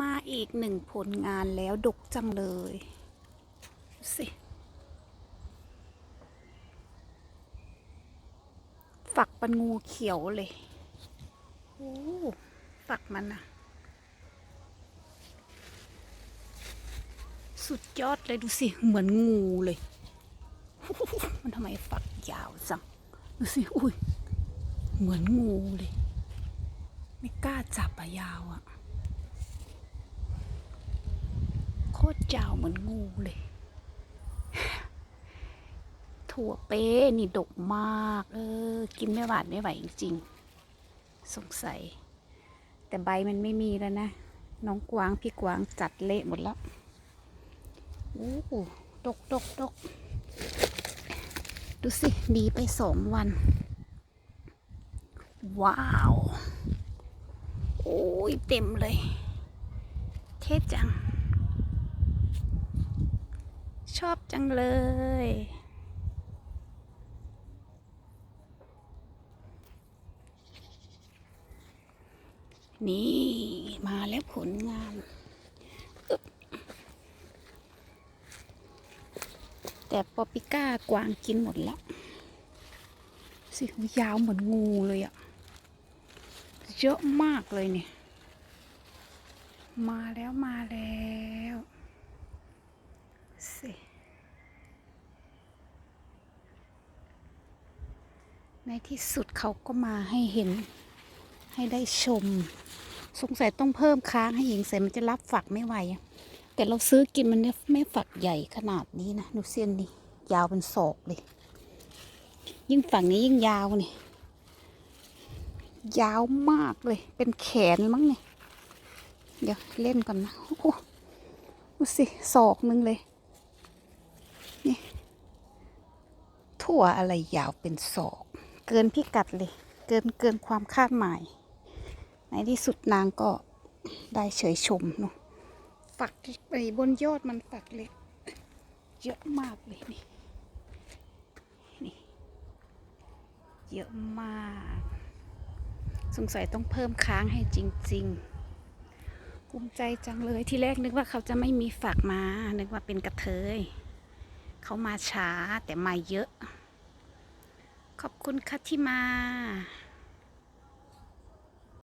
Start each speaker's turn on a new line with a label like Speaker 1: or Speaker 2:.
Speaker 1: มาอีกหนึ่งผลงานแล้วดกจังเลยดูสิฝักเป็นงูเขียวเลยโอ้ฝักมันอะสุดยอดเลยดูสิ เหมือนงูเลย มันทำไมฝักยาวจัง ดูสิ อุ้ย เหมือนงูเลย ไม่กล้าจับอะยาวอะโค ตรยาวเหมือนงูเลย ถั่วเป๊ะนี่ดกมาก เออ กินไม่หวานไม่ไหวจริงๆ สงสัย แต่ใบมันไม่มีแล้วนะ น้องกวางพี่กวางจัดเละหมดแล้วโอ้โหดกดกดกดูสิ ดีไปสองวัน ว้าว โอ้ยเต็มเลย เท่จัง ชอบจังเลย นี่มาแล้วผลงานแต่ปอปิก้ากวางกินหมดแล้วสิยาวเหมือนงูเลยอะเยอะมากเลยเนี่ย มาแล้วมาแล้วสิ ในที่สุดเขาก็มาให้เห็นให้ได้ชม สงสัยต้องเพิ่มค้างให้หญิงใส่มันจะรับฝักไม่ไหว แต่เราซื้อกินมันเนี่ยไม่ฝักใหญ่ขนาดนี้นะดูเส้นนี่ยาวเป็นศอกเลย ยิ่งฝั่งนี้ยิ่งยาวนี่ยาวมากเลย เป็นแขนมั้งเนี่ยเดี๋ยวเล่นก่อนนะโอ้โหดูสิศอกนึงเลย นี่ ถั่วอะไรยาวเป็นศอก เกินพิกัดเลย เกินเกินความคาดหมาย ในที่สุดนางก็ได้เฉยชมเนาะฝักไปบนยอดมันฝักเล็ก เยอะมากเลยนี่นี่ เยอะมาก สงสัยต้องเพิ่มค้างให้จริงๆภูมิใจจังเลยที่แรกนึกว่าเขาจะไม่มีฝักมา นึกว่าเป็นกระเทย เขามาช้าแต่มาเยอะ ขอบคุณค่ะที่มา